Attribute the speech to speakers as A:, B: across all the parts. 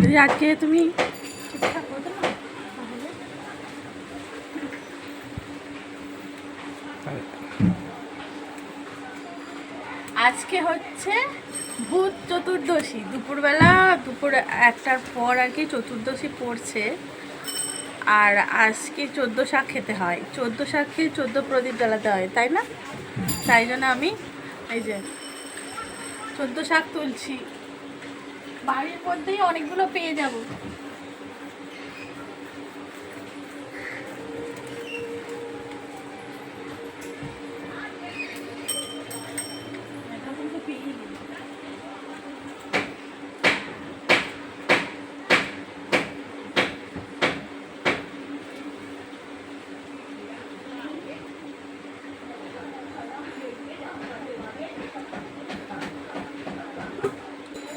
A: যদি আজকে তুমি? আজকে হচ্ছে ভূত চতুর্দশী। দুপুরবেলা, দুপুর একটার পর আর কি চতুর্দশী পড়ছে। আর আজকে চোদ্দ শাক খেতে হয়। চোদ্দ শাক খেয়ে চোদ্দ প্রদীপ জ্বালাতে হয়, তাই না? তাই জন্য আমি এই যে চোদ্দ শাক তুলছি। বাড়ির মধ্যেই অনেকগুলো পেয়ে যাব এখন তো পেয়েই গেছি।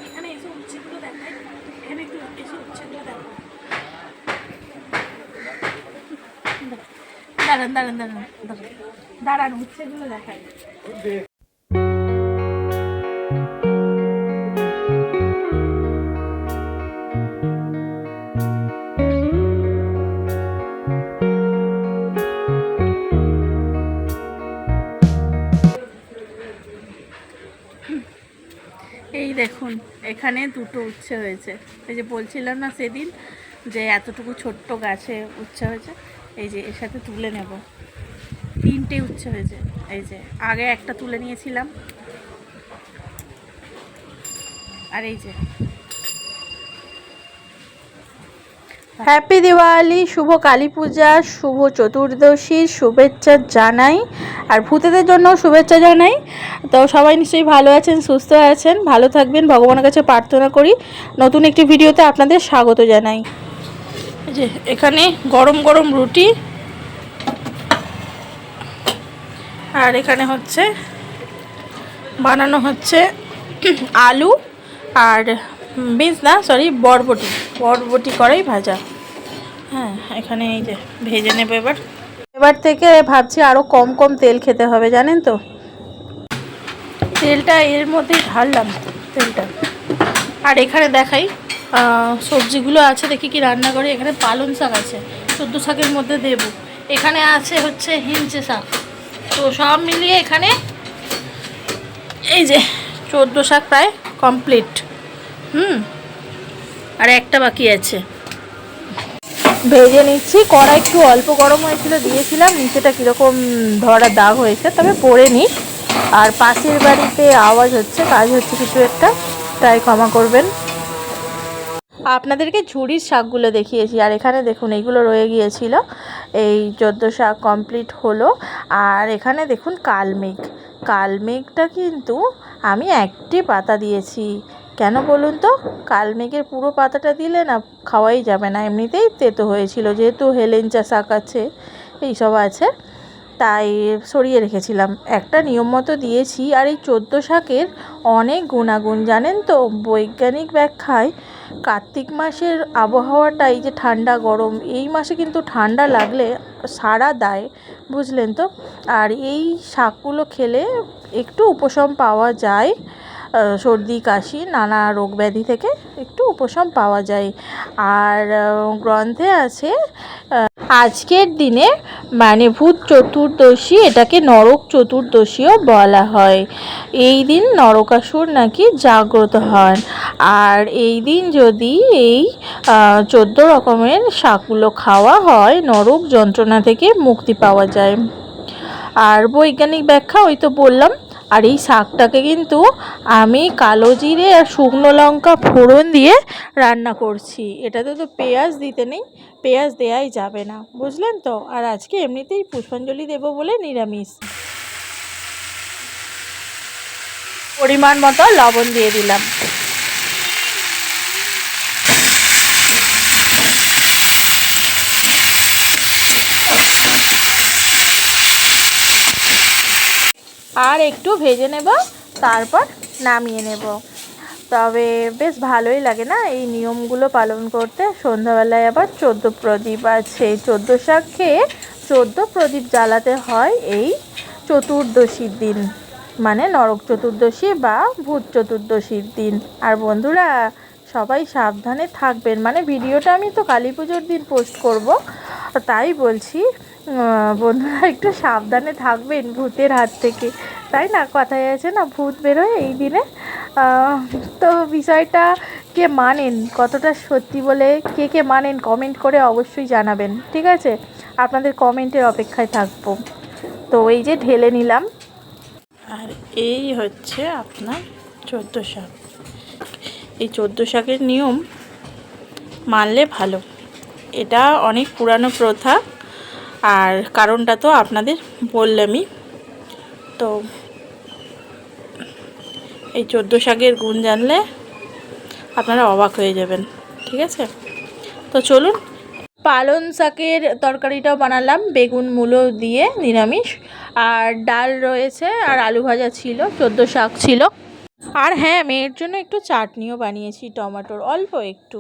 A: এখানে এসে উচ্ছেগুলো দেখাই এখানে একটু এসে উচ্ছেগুলো দেখাই দাঁড়ান দাঁড়ান দাঁড়ান দাঁড়ান। উচ্ছেগুলো দেখাই। এই দেখুন, এখানে দুটো উচ্ছে হয়েছে। এই যে বলছিলাম না সেদিন যে এতটুকু ছোট্ট গাছে উচ্ছে হয়েছে। এই যে এর সাথে তুলে নেব। তিনটে উচ্ছে হয়েছে। এই যে, আগে একটা তুলে নিয়েছিলাম। আর এই যে।
B: হ্যাপি দিওয়ালি, শুভ কালী পূজা, শুভ চতুর্দশীর শুভেচ্ছা জানাই। আর ভূতেদের জন্য শুভেচ্ছা জানাই। তো সবাই নিশ্চয়ই ভালো আছেন, সুস্থ আছেন, ভালো থাকবেন। ভগবানের কাছে প্রার্থনা করি। নতুন একটি ভিডিওতে আপনাদের স্বাগত জানাই।
A: যে এখানে গরম গরম রুটি। আর এখানে হচ্ছে, বানানো হচ্ছে আলু আর বিনস না সরি বরবটি। বরবটি করাই ভাজা। হ্যাঁ এখানে এই যে ভেজে নেব এবার।
B: এবার থেকে ভাবছি আরও কম কম তেল খেতে হবে, জানেন তো?
A: তেলটা এর মধ্যেই ঢাললাম, তেলটা। আর এখানে দেখাই সবজিগুলো আছে, দেখি কি রান্না করে। এখানে পালং শাক আছে সদ্য শাকের মধ্যে দেব। এখানে আছে হচ্ছে হিঞ্চে শাক। তো সব মিলিয়ে এখানে এই যে চোদ্দ শাক প্রায় কমপ্লিট হুম? আর একটা বাকি আছে।
B: ভেজে নিচ্ছি। কড়া একটু অল্প গরম হয়েছিল, দিয়েছিলাম। নিচেটা কীরকম ধরা দাগ হয়েছে, তবে পরে নিই আর পাশের বাড়িতে আওয়াজ হচ্ছে, কাজ হচ্ছে কিছু একটা, তাই ক্ষমা করবেন। আপনাদেরকে ঝুড়ির শাকগুলো দেখিয়েছি। আর এখানে দেখুন এইগুলো রয়ে গিয়েছিল। এই চোদ্দ শাক কমপ্লিট হলো। আর এখানে দেখুন কালমেঘ কালমেঘটা কিন্তু আমি একটি পাতা দিয়েছি। কেন বলুন তো? কালমেঘের পুরো পাতাটা দিলে না খাওয়াই যাবে না। এমনিতেই তেতো হয়েছিল, যেহেতু হেলেঞ্চা শাক আছে, এইসব আছে। তাই সরিয়ে রেখেছিলাম। একটা নিয়ম মতো দিয়েছি আর এই চোদ্দ শাকের অনেক গুণাগুণ, জানেন তো? বৈজ্ঞানিক ব্যাখ্যায় কার্তিক মাসের আবহাওয়াটা এই যে ঠান্ডা গরম, এই মাসে কিন্তু ঠান্ডা লাগলে সারা দেয়, বুঝলেন তো? আর এই শাকগুলো খেলে একটু উপশম পাওয়া যায়। সর্দি, কাশি, নানা রোগ ব্যাধি থেকে একটু উপশম পাওয়া যায়। আর গ্রন্থে আছে আজকের দিনে মানে ভূত চতুর্দশী এটাকে নরক চতুর্দশীও বলা হয়। এই দিন নরকাসুর নাকি জাগ্রত হন। আর এই দিন যদি এই চোদ্দ রকমের শাকগুলো খাওয়া হয়, নরক যন্ত্রণা থেকে মুক্তি পাওয়া যায়। আর বৈজ্ঞানিক ব্যাখ্যা ওই তো বললাম আর এই শাকটাকে কিন্তু আমি কালো জিরে আর শুকনো লঙ্কা ফোড়ন দিয়ে রান্না করছি। এটাতে তো পেঁয়াজ দিতে নেই, পেঁয়াজ দেয়াই যাবে না, বুঝলেন তো? আর আজকে এমনিতেই পুষ্পাঞ্জলি দেব বলে নিরামিষ। পরিমাণ মতো লবণ দিয়ে দিলাম। আর একটু ভেজে নেব, তারপর নামিয়ে নেব। তবে বেশ ভালোই লাগে না এই নিয়মগুলো পালন করতে? সন্ধ্যাবেলায় আবার চোদ্দ প্রদীপ আছে চোদ্দ শাক খেয়ে চোদ্দ প্রদীপ জ্বালাতে হয় এই চতুর্দশীর দিন মানে নরক চতুর্দশী বা ভূত চতুর্দশীর দিন। আর বন্ধুরা, সবাই সাবধানে থাকবেন। মানে ভিডিওটা আমি তো কালী পুজোর দিন পোস্ট করব। তাই বলছি বন্ধুরা, একটু সাবধানে থাকবেন ভূতের হাত থেকে। তাই না? কথায় আছে না, ভূত বেরোয় এই দিনে। তো বিষয়টা কে মানেন? কতটা সত্যি বলে কে কে মানেন? কমেন্ট করে অবশ্যই জানাবেন, ঠিক আছে? আপনাদের কমেন্টের অপেক্ষায় থাকব। তো এই যে ঢেলে নিলাম। আর এই হচ্ছে আপনার চোদ্দ শাক। এই চোদ্দ শাকের নিয়ম মানলে ভালো। এটা অনেক পুরানো প্রথা। আর কারণটা তো আপনাদের বললামই। তো এই চোদ্দ শাকের গুণ জানলে আপনারা অবাক হয়ে যাবেন, ঠিক আছে? তো চলুন, পালং শাকের তরকারিটাও বানালাম, বেগুন, মূলো দিয়ে নিরামিষ। আর ডাল রয়েছে আর আলু ভাজা ছিল, চোদ্দ শাক ছিল। আর হ্যাঁ মেয়ের জন্য একটু চাটনিও বানিয়েছি, টমেটোর, অল্প একটু।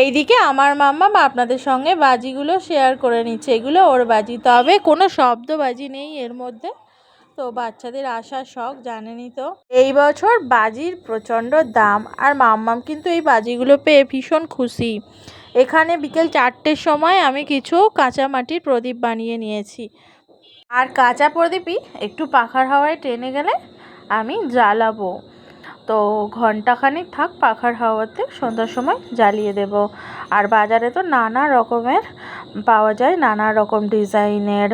B: এইদিকে আমার মাম্মা আপনাদের সঙ্গে বাজিগুলো শেয়ার করে নিচ্ছে। এগুলো ওর বাজি। তবে কোনো শব্দ বাজি নেই এর মধ্যে। তো বাচ্চাদের আসার শখ, জানেনই তো। এই বছর বাজির প্রচণ্ড দাম আর মাম্মাম কিন্তু এই বাজিগুলো পেয়ে ভীষণ খুশি। এখানে বিকেল চারটের সময় আমি কিছু কাঁচা মাটির প্রদীপ বানিয়ে নিয়েছি। আর কাঁচা প্রদীপই একটু পাখার হাওয়ায় টেনে গেলে আমি জ্বালাবো। তো ঘন্টাখানিক থাক পাখার হাওয়াতে সন্ধ্যার সময় জ্বালিয়ে দেব। আর বাজারে তো নানা রকমের পাওয়া যায়, নানা রকম ডিজাইনের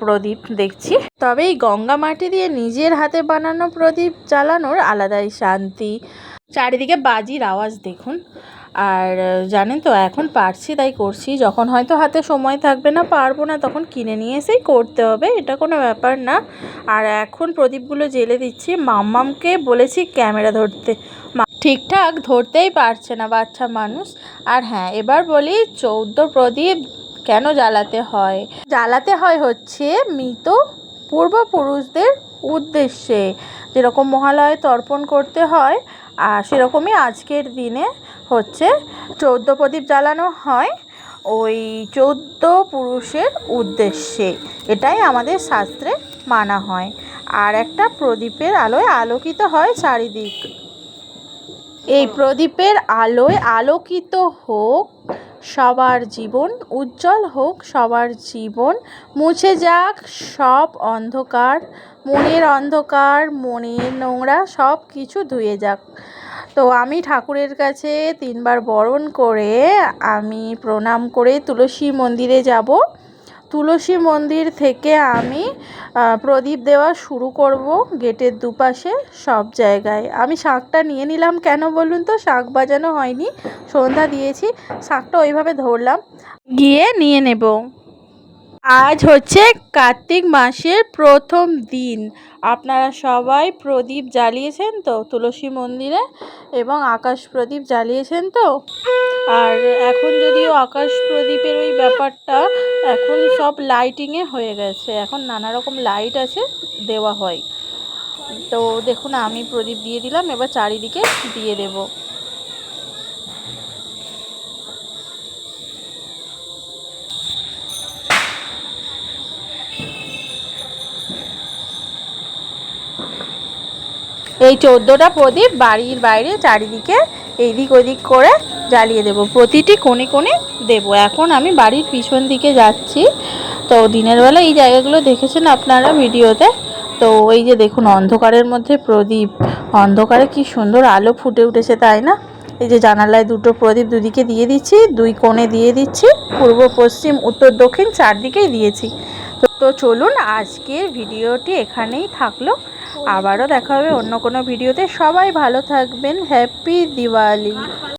B: প্রদীপ দেখছি। তবে এই গঙ্গা মাটি দিয়ে নিজের হাতে বানানো প্রদীপ জ্বালানোর আলাদাই শান্তি। চারিদিকে বাজির আওয়াজ দেখুন। আর জানেন তো, এখন পারছি তাই করছি। যখন হয়তো হাতে সময় থাকবে না, পারব না, তখন কিনে নিয়ে এসেই করতে হবে, এটা কোনো ব্যাপার না। আর এখন প্রদীপগুলো জেলে দিচ্ছি, মাম্মামকে বলেছি ক্যামেরা ধরতে। ঠিকঠাক ধরতেই পারছে না বাচ্চা মানুষ। আর হ্যাঁ এবার বলি, চৌদ্দ প্রদীপ কেন জ্বালাতে হয়? জ্বালাতে হয় হচ্ছে মৃত পূর্বপুরুষদের উদ্দেশ্যে। যেরকম মহালয়ে তর্পণ করতে হয়, আর সেরকমই আজকের দিনে। হচ্ছে চৌদ্দ প্রদীপ জ্বালানো হয় ওই চৌদ্দ পুরুষের উদ্দেশ্যে। এটাই আমাদের শাস্ত্রে মানা হয়। আর একটা প্রদীপের আলোয় আলোকিত হয় চারিদিক। এই প্রদীপের আলোয় আলোকিত হোক, সবার জীবন উজ্জ্বল হোক, সবার জীবন মুছে যাক, সব অন্ধকার, মনের অন্ধকার, মনের নোংরা সব কিছু ধুয়ে যাক। তো আমি ঠাকুরের কাছে তিনবার বরণ করে আমি প্রণাম করে তুলসী মন্দিরে যাব। তুলসী মন্দির থেকে আমি প্রদীপ দেওয়া শুরু করব গেটের দুপাশে সব জায়গায়। আমি শাঁখটা নিয়ে নিলাম কেন বলুন তো? শাঁখ বাজানো হয়নি, সন্ধ্যা দিয়েছি, শাঁখটা ওইভাবে ধরলাম, গিয়ে নিয়ে নেব। আজ হচ্ছে কার্তিক মাসের প্রথম দিন। আপনারা সবাই প্রদীপ জ্বালিয়েছেন তো? তুলসী মন্দিরে এবং আকাশ প্রদীপ জ্বালিয়েছেন তো? আর এখন যদিও আকাশ প্রদীপের ওই ব্যাপারটা, এখন সব লাইটিংয়ে হয়ে গেছে। এখন নানা রকম লাইট আছে, দেওয়া হয়। তো দেখুন, আমি প্রদীপ দিয়ে দিলাম, এবার চারিদিকে দিয়ে দেবো। এই চোদ্দোটা প্রদীপ বাড়ির বাইরে চারিদিকে এইদিক ওদিক করে জ্বালিয়ে দেব। প্রতিটি কোণে কোণে দেব। এখন আমি বাড়ির পিছন দিকে যাচ্ছি। তো দিনের বেলা এই জায়গাগুলো দেখেছেন আপনারা ভিডিওতে? তো এই যে দেখুন, অন্ধকারের মধ্যে প্রদীপ। অন্ধকারে কি সুন্দর আলো ফুটে উঠেছে, তাই না? এই যে জানালায় দুটো প্রদীপ দুদিকে দিয়ে দিচ্ছি, দুই কোণে দিয়ে দিচ্ছি, পূর্ব, পশ্চিম, উত্তর, দক্ষিণ চারদিকেই দিয়েছি। তো তো চলুন, আজকের ভিডিওটি এখানেই থাকল। আবারও দেখা হবে অন্য কোনো ভিডিওতে। সবাই ভালো থাকবেন। হ্যাপি দিওয়ালি